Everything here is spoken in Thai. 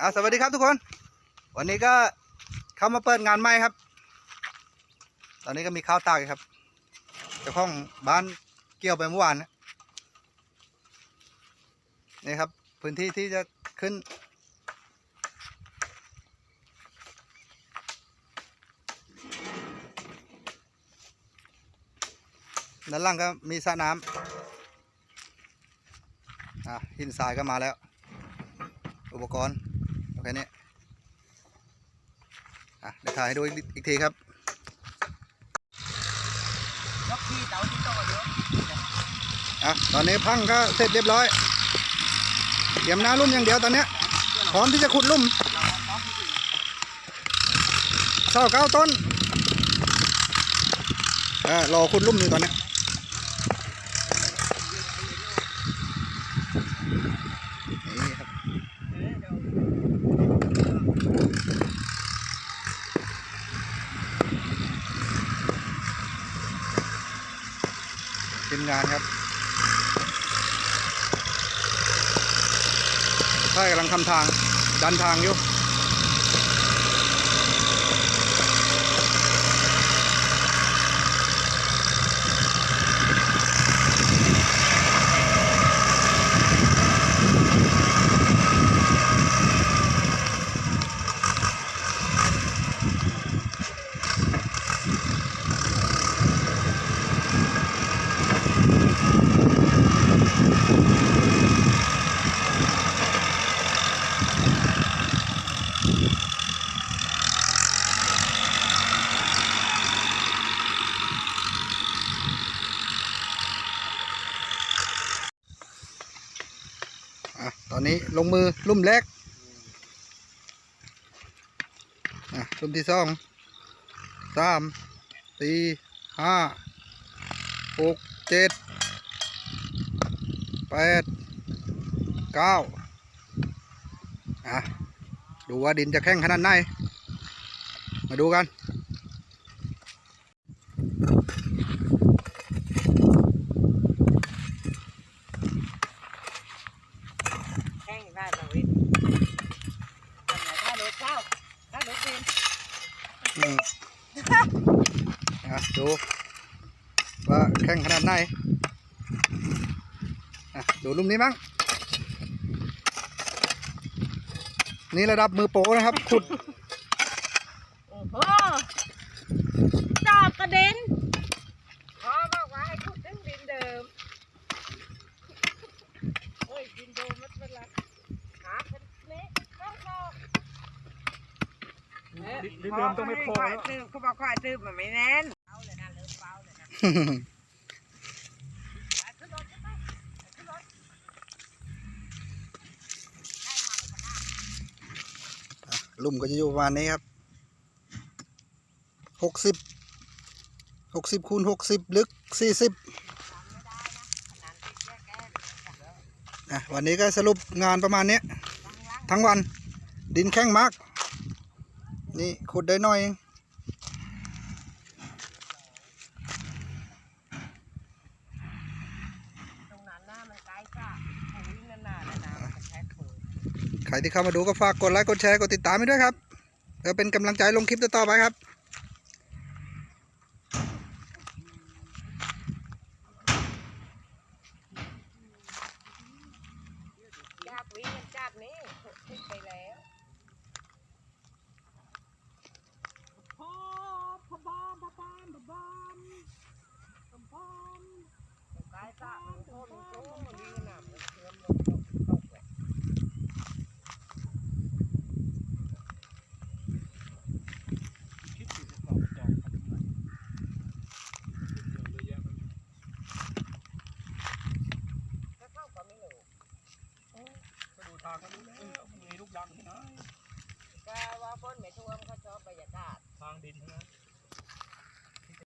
อ่าสวัสดีครับทุกคน วันนี้ก็เข้ามาเปิดงานใหม่ครับ ตอนนี้ก็มีข้าวตากอยู่ครับเจ้าของบ้านเกี่ยวไปเมื่อวานนะนี่ครับ พื้นที่ที่จะขึ้น ด้านล่างก็มีสระน้ำอะหินทรายก็มาแล้ว อุปกรณ์ โอเคนี้อะเดี๋ยวถ่ายให้ดูอีกทีครับยกที่เตาที่โตเดี๋ยวอะตอนนี้พังก็เสร็จเรียบร้อยเตรียมหน้าลุ่มอย่างเดียวตอนเนี้ยพร้อมที่จะขุดลุ่มเสาเก้าต้นอ่ารอขุดลุ่มอยู่ตอนเนี้ย ทีมงานครับใช่กำลังทำทางดันทางอยู่ อะตอนนี้ลงมือลุ่มแรกอะลุ่มที่สองสามสี่ห้าหกเจ็ดแปดเก้าอะดูว่าดินจะแข็งขนาดไหน มาดูกัน แห้ง ได้มาวิทย์ทำไหนถ้ารถเข้าถ้ารถดินอืมอะดูว่าแข็งขนาดไหนอะดูลุ่มนี้มั้งนี่ระดับมือโปรนะครับขุด โอ้โหดอกกระเด็น พ่อบอกว่าให้ขุดดึงดินเดิมเฮ้ยดินเดิมมันเป็นไรหาเป็นเละต้องพอ ดินเดิมต้องไม่พอควาแล้ยวตื้มเขาบอกควายตื้มมันไม่แน่นเอาเลยนะเริ่มเบาเลยนะไปขึ้นรถขึ้นไปไปขึ้นรถให้มาเลยกันนะลุ่มก็จะอยู่ประมาณนี้ครับหกสิบหกสิบคูณหกสิบลึกสี่สิบทำไม่ได้นะขนาดติดแยกแก้มอะวันนี้ก็สรุปงานประมาณเนี้ยทั้งวันดินแข็งมาก นี่ขุดได้หน่อยเองตรงนั้นหน้ามันใกล้จ้ะผมวิ่งนานๆนะนะมันแค่เขินใครที่เข้ามาดูก็ฝากกดไลค์กดแชร์กดติดตามให้ด้วยครับเพื่อเป็นกำลังใจลงคลิปต่อๆไปครับยากวิ่งกันจัดนี่ ทางดินทั้งนั้น